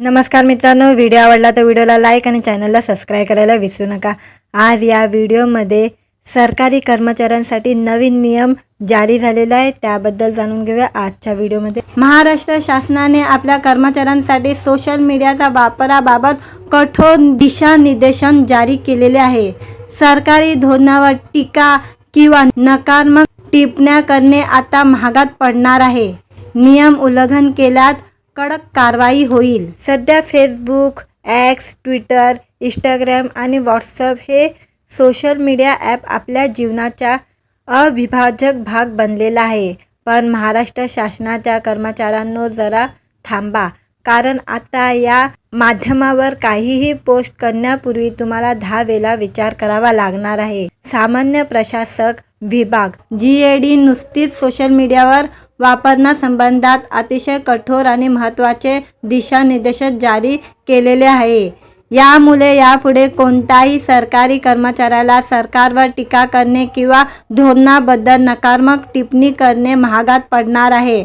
नमस्कार मित्रांनो व्हिडिओ आवडला तर व्हिडिओला लाईक आणि चॅनलला सबस्क्राईब करायला विसरू नका. आज या व्हिडिओमध्ये सरकारी कर्मचाऱ्यांसाठी नवीन नियम जारी झालेला आहे. त्याबद्दल जाणून घेऊया आजच्या व्हिडिओमध्ये महाराष्ट्र शासनाने आपल्या कर्मचाऱ्यांसाठी सोशल मीडियाचा वापराबाबत कठोर दिशानिर्देशन जारी केलेले आहे. सरकारी धोरणावर टीका किंवा नकारात्मक टिप्पण्या करणे आता महागात पडणार आहे. नियम उल्लंघन केल्यात कडक कारवाई होईल. सध्या फेसबुक ॲक्स ट्विटर इंस्टाग्राम आणि व्हॉट्सअप हे सोशल मीडिया ॲप आपल्या जीवनाचा अविभाजक भाग बनलेला आहे. पण महाराष्ट्र शासनाच्या कर्मचाऱ्यांनो जरा थांबा. कारण आता या माध्यमावर काहीही पोस्ट करण्यापूर्वी तुम्हाला दहा वेळा विचार करावा लागणार आहे. सामान्य प्रशासक विभाग जी ए डी नुसतीच सोशल मीडियावर वापरण्यासंबंधात अतिशय कठोर आणि महत्त्वाचे दिशानिर्देश जारी केलेले आहे. यामुळे यापुढे कोणताही सरकारी कर्मचाऱ्याला सरकारवर टीका करणे किंवा धोरणाबद्दल नकारात्मक टिप्पणी करणे महागात पडणार आहे.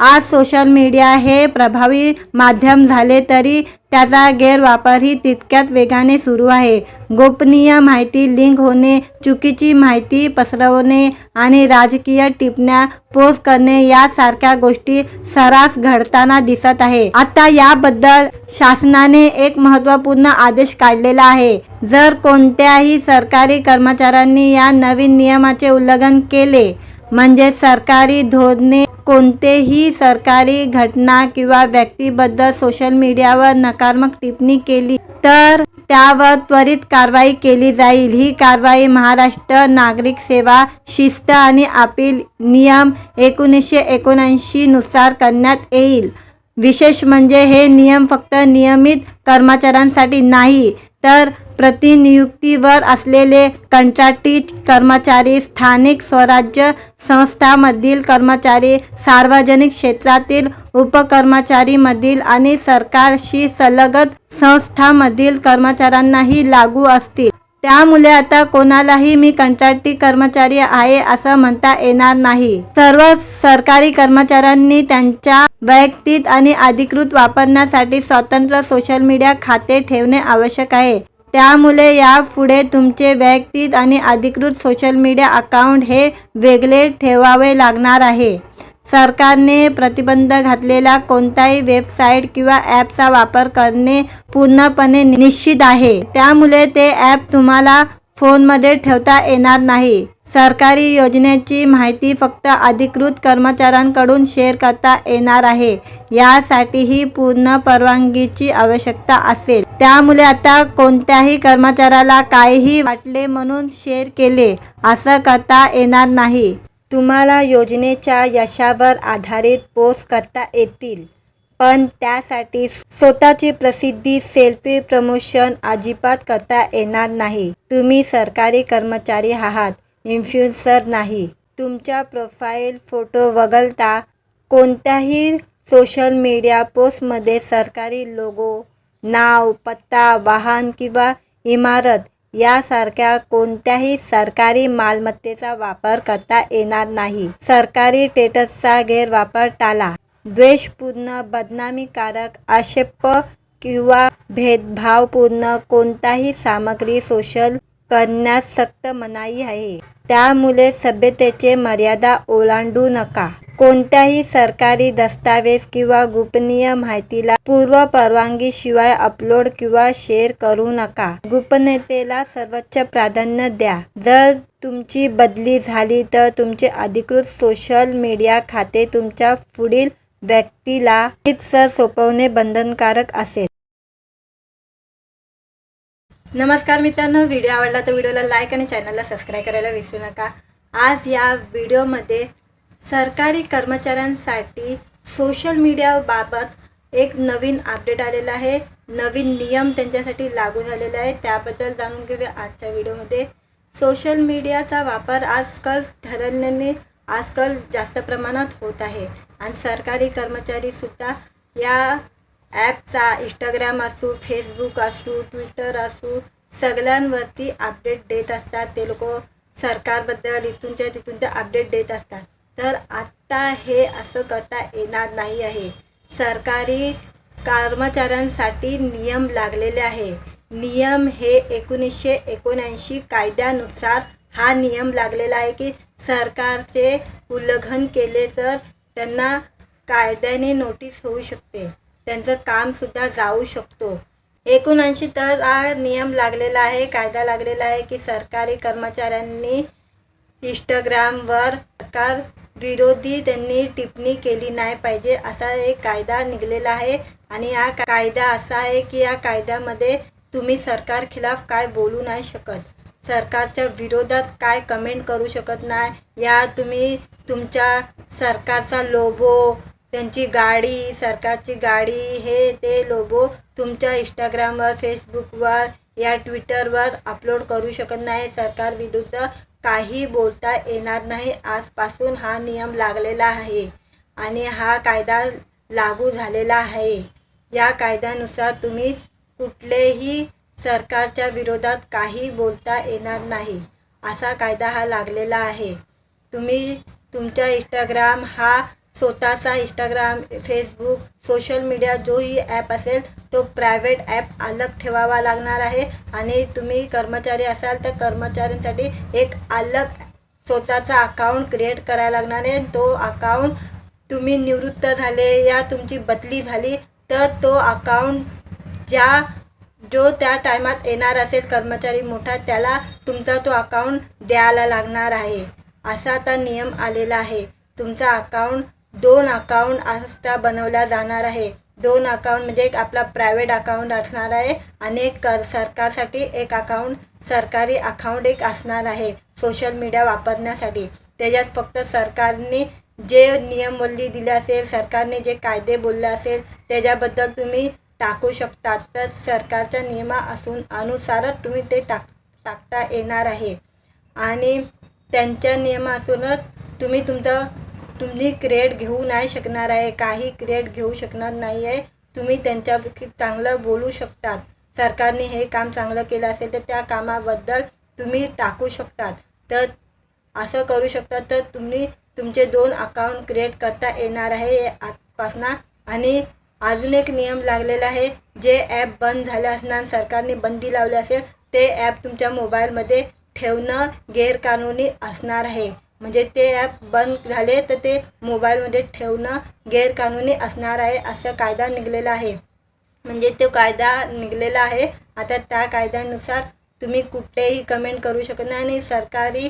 आज सोशल मीडिया हे प्रभावी माध्यम झाले तरी त्याचा गैरवापरही तितक्यात वेगाने सुरू आहे. गोपनीय माहिती लिंक होणे चुकीची माहिती पसरवणे आणि राजकीय टिपण्या पोस्ट करणे यासारख्या गोष्टी सरास घडताना दिसत आहे. आता याबद्दल शासनाने एक महत्त्वपूर्ण आदेश काढलेला आहे. जर कोणत्याही सरकारी कर्मचाऱ्यांनी या नवीन नियमाचे उल्लंघन केले म्हणजे सरकारी धोरणे कोणतेही सरकारी घटना किंवा व्यक्तीबद्दल सोशल मीडियावर नकारात्मक टिप्पणी केली तर त्यावर त्वरित कारवाई केली जाईल. ही कारवाई महाराष्ट्र नागरिक सेवा शिस्त आणि अपील नियम एकोणीसशे एकोणऐंशी नुसार करण्यात येईल. विशेष म्हणजे हे नियम फक्त नियमित कर्मचाऱ्यांसाठी नाही तर प्रतिनियुक्तीवर असलेले कंत्राटी कर्मचारी स्थानिक स्वराज्य संस्थांमधील कर्मचारी सार्वजनिक क्षेत्रातील उपकर्मचारीमधील आणि सरकारशी संलग्न संस्थांमधील कर्मचाऱ्यांनाही लागू असतील. त्यामुळे आता कोणालाही मी कंत्राटी कर्मचारी आहे असं म्हणता येणार नाही. सर्व सरकारी कर्मचाऱ्यांनी त्यांच्या वैयक्तिक आणि अधिकृत वापरण्यासाठी स्वतंत्र सोशल मीडिया खाते ठेवणे आवश्यक आहे. त्यामुळे यापुढे तुमचे वैयक्तिक आणि अधिकृत सोशल मीडिया अकाउंट हे वेगळे ठेवावे लागणार आहे. सरकारने प्रतिबंध घातलेला कोणताही वेबसाईट किंवा ॲपचा वापर करणे पूर्णपणे निश्चित आहे. त्यामुळे ते ॲप तुम्हाला फोनमध्ये ठेवता येणार नाही. सरकारी योजनेची माहिती फक्त अधिकृत कर्मचाऱ्यांकडून शेअर करता येणार आहे. यासाठीही पूर्ण परवानगीची आवश्यकता असेल. त्यामुळे आता कोणत्याही कर्मचाऱ्याला काहीही वाटले म्हणून शेअर केले असं करता येणार नाही. तुम्हाला योजनेच्या यशावर आधारित पोस्ट करता येतील. पण त्यासाठी स्वतःची प्रसिद्धी सेल्फी प्रमोशन अजिबात करता येणार नाही. तुम्ही सरकारी कर्मचारी आहात इन्फ्लुएन्सर नाही. तुमच्या प्रोफाईल फोटो वगळता कोणत्याही सोशल मीडिया पोस्टमध्ये सरकारी लोगो नाव पत्ता वाहन किंवा इमारत यासारख्या कोणत्याही सरकारी मालमत्तेचा वापर करता येणार नाही. सरकारी स्टेटसचा गैरवापर टाळा. द्वेषपूर्ण बदनामीकारक आक्षेप किंवा भेदभावपूर्ण कोणताही सामग्री सोशल करण्यास सक्त मनाई आहे. त्यामुळे सभ्यतेचे मर्यादा ओलांडू नका. कोणत्याही सरकारी दस्तावेज किंवा गोपनीय माहितीला पूर्व परवानगी शिवाय अपलोड किंवा शेअर करू नका. गोपनीयतेला सर्वोच्च प्राधान्य द्या. जर तुमची बदली झाली तर तुमचे अधिकृत सोशल मीडिया खाते तुमच्या पुढील व्यक्तीला सर सोपवणे बंधनकारक असेल. नमस्कार मित्रांनो व्हिडिओ आवडला तर व्हिडिओला लाईक आणि चॅनलला सबस्क्राईब करायला विसरू नका. आज या व्हिडिओमध्ये सरकारी कर्मचाऱ्यांसाठी सोशल मीडियाबाबत एक नवीन अपडेट आलेला आहे. नवीन नियम त्यांच्यासाठी लागू झालेला आहे त्याबद्दल जाणून घेऊया आजच्या व्हिडिओमध्ये. सोशल मीडियाचा वापर आजकाल ठरवल्याने आजकाल जास्त प्रमाणात होत आहे. आणि सरकारी कर्मचारीसुद्धा या ॲपचा इंस्टाग्राम असू फेसबुक असू ट्विटर असू सगळ्यांवरती अपडेट देत असतात. ते लोक सरकारबद्दल इथूनच्या तिथून ते अपडेट देत असतात. तर आत्ता हे असं करता येणार नाही आहे. सरकारी कर्मचाऱ्यांसाठी नियम लागलेले आहे. नियम हे एकोणीसशे एकोणऐंशी कायद्यानुसार हा नियम लागलेला आहे की सरकारचे उल्लंघन केले तर त्यांना कायद्याने नोटीस होऊ शकते. त्यांचं कामसुद्धा जाऊ शकतो. एकोणऐंशी तर हा नियम लागलेला आहे कायदा लागलेला आहे की सरकारी कर्मचाऱ्यांनी इंस्टाग्रामवर सरकार विरोधी त्यांनी टिप्पणी केली नाही पाहिजे असा एक कायदा निघलेला आहे. आणि हा कायदा असा आहे की या कायद्यामध्ये तुम्ही सरकार खिलाफ काय बोलू नाही शकत. सरकारच्या विरोधात काय कमेंट करू शकत नाही? या तुम्ही तुमच्या सरकारचा लोबो त्यांची गाडी सरकारची गाडी हे ते लोबो तुमच्या इंस्टाग्रामवर फेसबुकवर या ट्विटरवर अपलोड करू शकत नाही. सरकार विरुद्ध काही बोलता येणार नाही. आजपासून हा नियम लागलेला आहे आणि हा कायदा लागू झालेला आहे. या कायद्यानुसार तुम्ही कुठलेही सरकारच्या विरोधात काही बोलता येणार नाही असा कायदा हा लागलेला आहे. तुम्ही तुमच्या इंस्टाग्राम हा स्वतःचा इंस्टाग्राम फेसबुक सोशल मीडिया जोही ॲप असेल तो प्रायव्हेट ॲप अलग ठेवावा लागणार आहे. आणि तुम्ही कर्मचारी असाल तर कर्मचाऱ्यांसाठी एक अलग स्वतःचा अकाउंट क्रिएट करायला लागणार आहे. तो अकाउंट तुम्ही निवृत्त झाले या तुमची बदली झाली तर तो अकाउंट ज्या जो त्या टायमात येणार असेल कर्मचारी मोठा त्याला तुमचा तो अकाउंट द्यायला लागणार आहे. असा आता नियम आलेला आहे. तुमचा अकाउंट दोन अकाउंट असा बनवला जाणार आहे. दोन अकाउंट म्हणजे एक आपला प्रायव्हेट अकाउंट असणार आहे आणि एक कर सरकारसाठी एक अकाउंट सरकारी अकाउंट एक असणार आहे सोशल मीडिया वापरण्यासाठी. त्याच्यात फक्त सरकारने जे नियमवल्ली दिले असेल सरकारने जे कायदे बोलले असेल त्याच्याबद्दल तुम्ही टाकू शकतात. तर सरकारच्या नियमा असून अनुसारच तुम्ही ते टाक टाकता येणार आहे. आणि त्यांच्या नियमा असूनच तुम्ही तुमचं तुम्ही क्रिएट घेऊ नाही शकणार आहे. काही क्रिएट घेऊ शकणार नाही आहे. तुम्ही त्यांच्या चांगलं बोलू शकतात. सरकारने हे काम चांगलं केलं असेल तर त्या कामाबद्दल तुम्ही टाकू शकतात. तर असं करू शकतात तर तुम्ही तुमचे दोन अकाउंट क्रिएट करता येणार आहे आजपासून. आणि अजून एक नियम लागलेला आहे जे ॲप बंद झाले असणार सरकारने बंदी लावली असेल ते ॲप तुमच्या मोबाईलमध्ये ठेवणं गैरकानूनी असणार आहे. म्हणजे ते ॲप बंद झाले तर ते मोबाईलमध्ये ठेवणं गैरकानूनी असणार आहे असा कायदा निघलेला आहे. म्हणजे तो कायदा निघलेला आहे. आता त्या कायद्यानुसार तुम्ही कुठेही कमेंट करू शकत नाही आणि सरकारी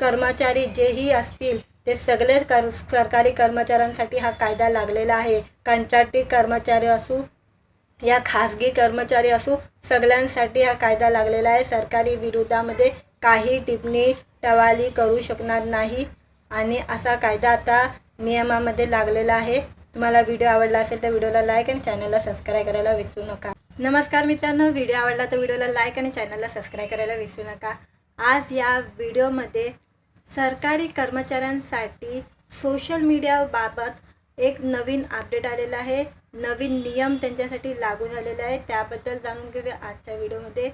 कर्मचारी जेही असतील ते सगळेच कर सरकारी कर्मचाऱ्यांसाठी हा कायदा लागलेला आहे. कंत्राटी कर्मचारी असू या खाजगी कर्मचारी असू सगळ्यांसाठी हा कायदा लागलेला आहे. सरकारी विरोधामध्ये काही टिप्पणी टवाली करू शकणार नाही आणि असा कायदा आता नियमामध्ये लागलेला आहे. तुम्हाला व्हिडिओ आवडला असेल तर व्हिडिओला लाईक आणि चॅनलला सबस्क्राईब करायला विसरू नका. नमस्कार मित्रांनो व्हिडिओ आवडला तर व्हिडिओला लाईक आणि चॅनलला सबस्क्राईब करायला विसरू नका. आज या व्हिडिओमध्ये सरकारी कर्मचाऱ्यांसाठी सोशल मीडियाबाबत एक नवीन अपडेट आलेला आहे. नवीन नियम त्यांच्यासाठी लागू झालेला आहे त्याबद्दल जाणून घेऊया आजच्या व्हिडिओमध्ये.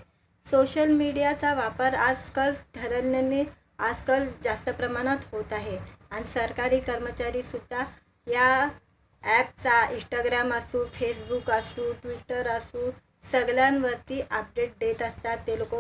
सोशल मीडियाचा वापर आजकाल ठरवण्याने आजकाल जास्त प्रमाणात होत आहे. आणि सरकारी कर्मचारीसुद्धा या ॲपचा इंस्टाग्राम असू फेसबुक असू ट्विटर असू सगळ्यांवरती अपडेट देत असतात. ते लोक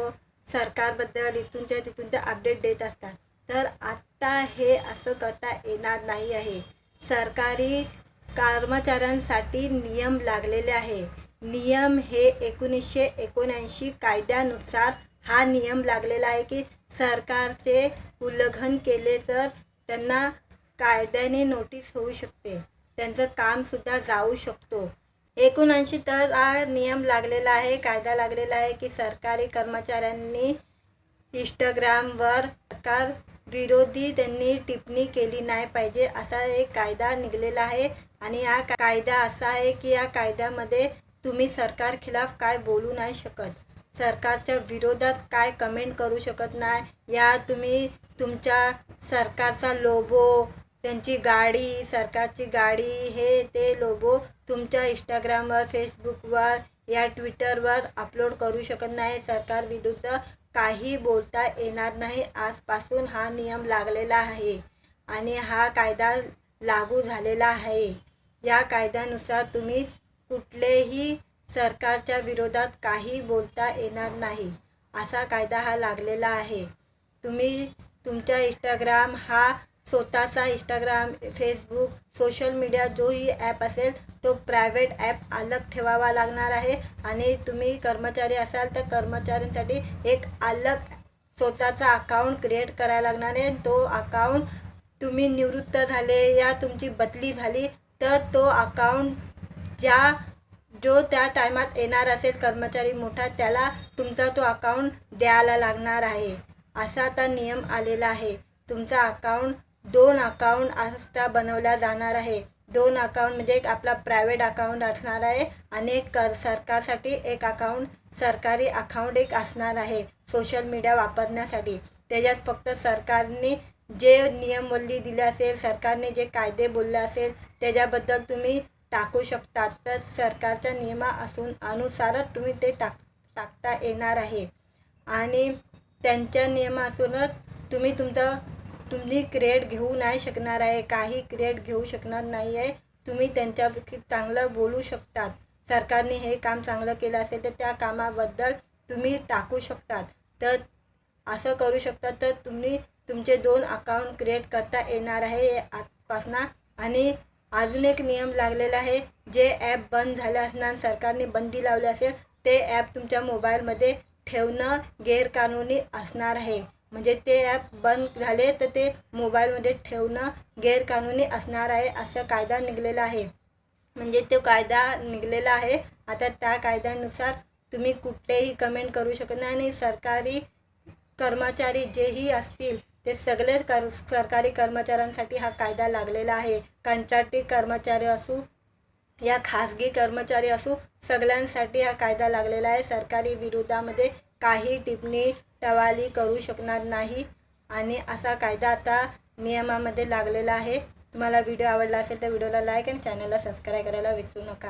सरकारबद्दल इथूनच्या तिथून ते अपडेट देत असतात. तर आत्ता हे असं करता येणार नाही आहे. सरकारी कर्मचाऱ्यांसाठी नियम लागलेले आहे. नियम हे एकोणीसशे एकोणऐंशी कायद्यानुसार हा नियम लागलेला आहे की सरकारचे उल्लंघन केले तर त्यांना कायद्याने नोटीस होऊ शकते. त्यांचं कामसुद्धा जाऊ शकतो. एकोणऐंशी तर हा नियम लागलेला आहे कायदा लागलेला आहे की सरकारी कर्मचाऱ्यांनी इंस्टाग्रामवर सरकार विरोधी त्यांनी टिप्पणी केली नाही पाहिजे असा एक कायदा निघलेला आहे. आणि हा कायदा असा आहे की या कायद्यामध्ये तुम्ही सरकार खिलाफ काय बोलू नाही शकत. सरकारच्या विरोधात काय कमेंट करू शकत नाही. या तुम्ही तुमच्या सरकारचा लोबो त्यांची गाडी सरकारची गाडी हे ते लोबो तुमच्या इंस्टाग्रामवर फेसबुकवर या ट्विटरवर अपलोड करू शकत नाही. सरकार विरुद्ध काही बोलता येणार नाही. आजपासून हा नियम लागलेला आहे आणि हा कायदा लागू झालेला आहे. या कायद्यानुसार तुम्ही कुठलेही सरकारच्या विरोधात काही बोलता येणार नाही. असा कायदा हा लागलेला आहे. तुम्ही तुमच्या इंस्टाग्राम हा स्वतःचा इंस्टाग्राम फेसबुक सोशल मीडिया जोही ॲप असेल तो प्रायव्हेट ॲप अलग ठेवावा लागणार आहे. आणि तुम्ही कर्मचारी असाल तर कर्मचाऱ्यांसाठी एक अलग स्वतःचा अकाउंट क्रिएट करायला लागणार आहे. तो अकाउंट तुम्ही निवृत्त झाले या तुमची बदली झाली तर तो अकाउंट ज्या जो त्या टायमात येणार असेल कर्मचारी मोठा त्याला तुमचा तो अकाउंट द्यायला लागणार आहे. असा आता नियम आलेला आहे. तुमचा अकाउंट दोन अकाउंट असता बनवला जाणार आहे. दोन अकाउंट म्हणजे एक आपला प्रायव्हेट अकाउंट असणार आहे आणि एक कर सरकारसाठी एक अकाउंट सरकारी अकाउंट एक असणार आहे सोशल मीडिया वापरण्यासाठी. त्याच्यात फक्त सरकारने जे नियमवल्ली दिले असेल सरकारने जे कायदे बोलले असेल त्याच्याबद्दल तुम्ही टाकू शकतात. तर सरकारच्या नियमा असून अनुसारच तुम्ही ते टाक टाकता येणार आहे. आणि त्यांच्या नियमा असूनच तुम्ही तुमचं तुम्ही क्रिएट घेऊ नाही शकणार आहे काही क्रिएट घेऊ शकणार नाही आहे तुम्ही त्यांच्या चांगलं बोलू शकतात. सरकारने हे काम चांगलं केलं असेल तर त्या कामाबद्दल तुम्ही टाकू शकतात. तर असं करू शकता तर तुम्ही तुमचे दोन अकाउंट क्रिएट करता येणार आहे आजपासून. आणि अजून एक नियम लागलेला आहे जे ॲप बंद झाले असणार सरकारने बंदी लावली असेल ते ॲप तुमच्या मोबाईलमध्ये ठेवणं गैरकानूनी असणार आहे. म्हणजे ते ॲप बंद झाले तर ते मोबाईलमध्ये ठेवणं गैरकानूनी असणार आहे असा कायदा निघलेला आहे. म्हणजे तो कायदा निघलेला आहे. आता त्या कायद्यानुसार तुम्ही कुठलेही कमेंट करू शकत नाही आणि सरकारी कर्मचारी जेही असतील ते सगळेच कर सरकारी कर्मचाऱ्यांसाठी हा कायदा लागलेला आहे. कंत्राटी कर्मचारी असू या खाजगी कर्मचारी असू सगळ्यांसाठी हा कायदा लागलेला आहे. सरकारी विरोधामध्ये काही टिप्पणी टवाली करू शकणार नाही. आणि असा कायदा आता नियमामध्ये लागलेला आहे. तुम्हाला व्हिडिओ आवडला असेल तर व्हिडिओला लाईक आणि चॅनलला सबस्क्राईब करायला विसरू नका.